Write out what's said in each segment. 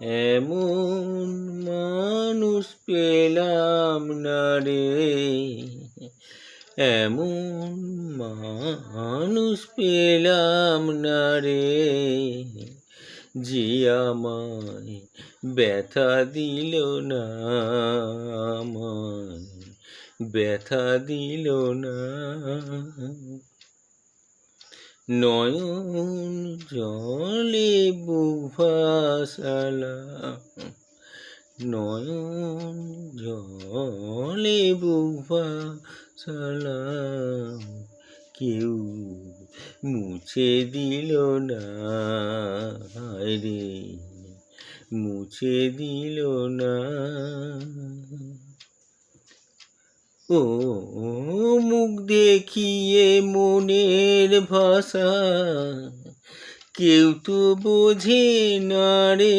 এমন মানুষ পেলাম না রে। এমন মানুষ পেলাম না রে যে আমায় ব্যথা দিল না আমায়, ব্যথা দিল না। নয়ন জলে বুক ভাসালাম নয়ন জলে বুক ভাসালাম কেউ মুছে দিল না রে, মুছে দিল না। ও মুখ দেখিয়ে মনের ভাষা, কেউ তো বোঝে না রে।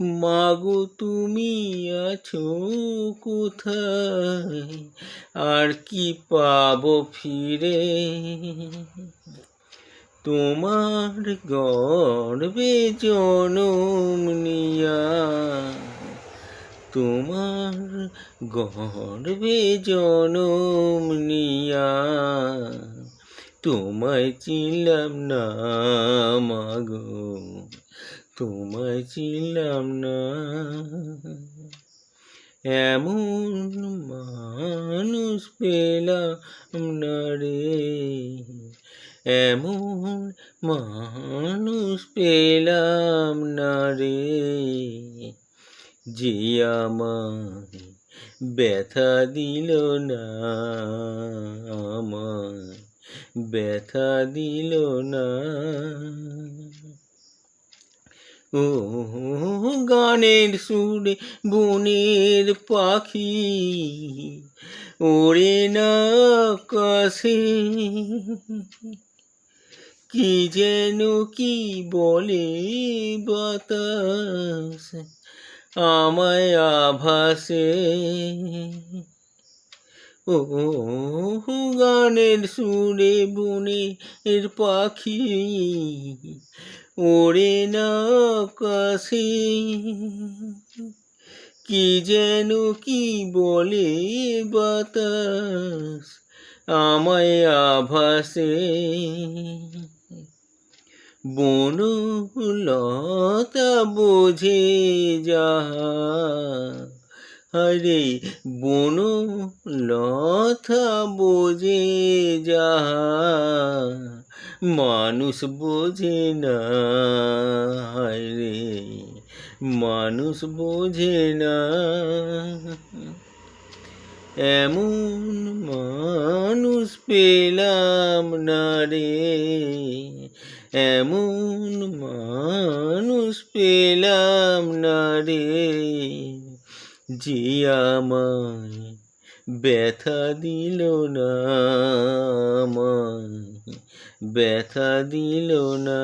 মাগো, তুমি আছো কোথায়? আর কি পাবো ফিরে? তোমার গর্বে জনম নিয়া। তোমার গর্বে জনম নিয়া। তোমায় চিনলাম না মাগো। তোমায় চিনলাম না। এমন মানুষ পেলাম না রে। এমন মানুষ পেলাম না রে। যে আমায় ব্যথা দিল না, আমায় ব্যথা দিল না। ও গানের সুরে বনের পাখি। ওরে না কাছে কি যেন কি বলে বাতাস আমায় আভাসে। ও, গানের সুরে বনে এর পাখি। ওরে না কাছে কি যেন কি বলে বাতাস আমায় আভাসে। বন লতা বোঝে যাহা হরে বন লতা বোঝে যাহা মানুষ বোঝে না রে। মানুষ বোঝে না। এমন মানুষ পেলাম না রে। এমন মানুষ পেলাম না রে। যে আমায় ব্যথা দিল না আমায়। ব্যথা দিল না।